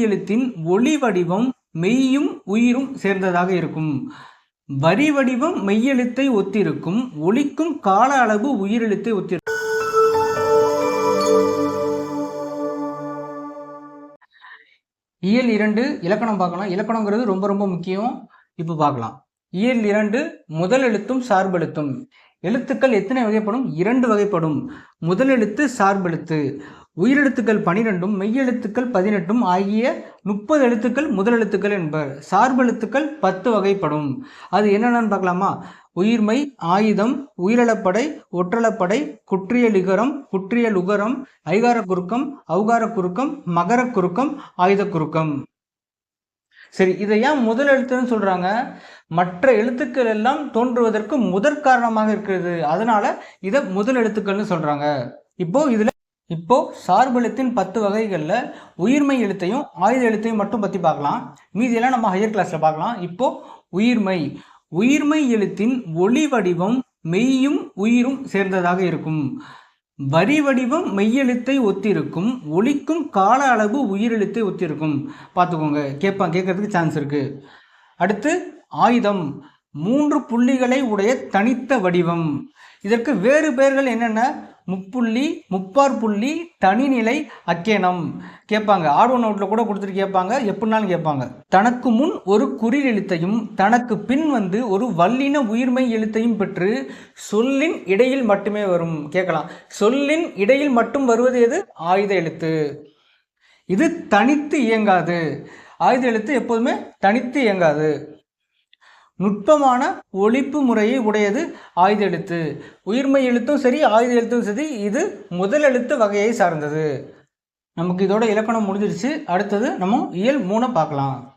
எழுத்தின் ஒளி வடிவம் மெய்யும் உயிரும் சேர்ந்ததாக இருக்கும். வரி வடிவம் மெய்யெழுத்தை ஒத்திருக்கும். ஒளிக்கும் கால அளவு உயிரெழுத்தை ஒத்திருக்கும். இயல் இரண்டு இலக்கணம் பார்க்கலாம். இலக்கணங்கிறது ரொம்ப ரொம்ப முக்கியம். இப்போ பார்க்கலாம். இயல் இரண்டு முதல் எழுத்தும் சார்பெழுத்தும் எழுத்துக்கள் எத்தனை வகைப்படும்? இரண்டு வகைப்படும். முதல் எழுத்து சார்பெழுத்து உயிரெழுத்துக்கள் பனிரெண்டும் மெய்யெழுத்துக்கள் பதினெட்டும் ஆகிய முப்பது எழுத்துக்கள் முதல் எழுத்துக்கள் என்பர். சார்பெழுத்துக்கள் பத்து வகைப்படும். அது என்னென்னு பார்க்கலாமா? உயிர்மை ஆயுதம் உயிரளப்படை ஒற்றளப்படை குற்றியலிகரம் குற்றியலுகரம் ஐகார குறுக்கம் அவுகார குறுக்கம் மகர குறுக்கம் ஆயுத குறுக்கம். சரி இதை ஏன் முதல் எழுத்துன்னு சொல்றாங்க? மற்ற எழுத்துக்கள் எல்லாம் தோன்றுவதற்கு முதற் காரணமாக இருக்கிறது. அதனால இதை முதல் எழுத்துக்கள்னு சொல்றாங்க. இப்போ இதுல இப்போ சார்பெழுத்தின் பத்து வகைகளில் உயிர்மை எழுத்தையும் ஆயுத எழுத்தையும் மட்டும் பற்றி பார்க்கலாம். மீதியெல்லாம் நம்ம ஹையர் கிளாஸில் பார்க்கலாம். இப்போ உயிர்மை. உயிர்மை எழுத்தின் ஒளி வடிவம் மெய்யும் உயிரும் சேர்ந்ததாக இருக்கும். வரி வடிவம் மெய்யெழுத்தை ஒத்திருக்கும். ஒளிக்கும் கால அளவு உயிரெழுத்தை ஒத்திருக்கும். பார்த்துக்கோங்க. கேட்பான் கேட்கறதுக்கு சான்ஸ் இருக்கு. அடுத்து ஆயுதம். மூன்று புள்ளிகளை உடைய தனித்த வடிவம். இதற்கு வேறு பெயர்கள் என்னென்ன? முப்புள்ளி முப்பார் புள்ளி தனிநிலை அக்கேனம் கேட்பாங்க. ஆர் ஒன் அவுட்டில் கூட கொடுத்துட்டு கேட்பாங்க. எப்படினாலும் கேட்பாங்க. தனக்கு முன் ஒரு குறில் எழுத்தையும் தனக்கு பின் வந்து ஒரு வல்லின உயிர்மை எழுத்தையும் பெற்று சொல்லின் இடையில் மட்டுமே வரும். கேட்கலாம். சொல்லின் இடையில் மட்டும் வருவது எது? ஆயுத எழுத்து. இது தனித்து இயங்காது. ஆயுத எழுத்து எப்போதுமே தனித்து இயங்காது. நுட்பமான ஒழிப்பு முறையை உடையது ஆயுத எழுத்து. உயிர்மை எழுத்தும் சரி ஆயுத எழுத்தும் சரி இது முதல் எழுத்து வகையை சார்ந்தது. நமக்கு இதோட இலக்கணம் முடிஞ்சிருச்சு. அடுத்தது நம்ம இயல் மூணை பார்க்கலாம்.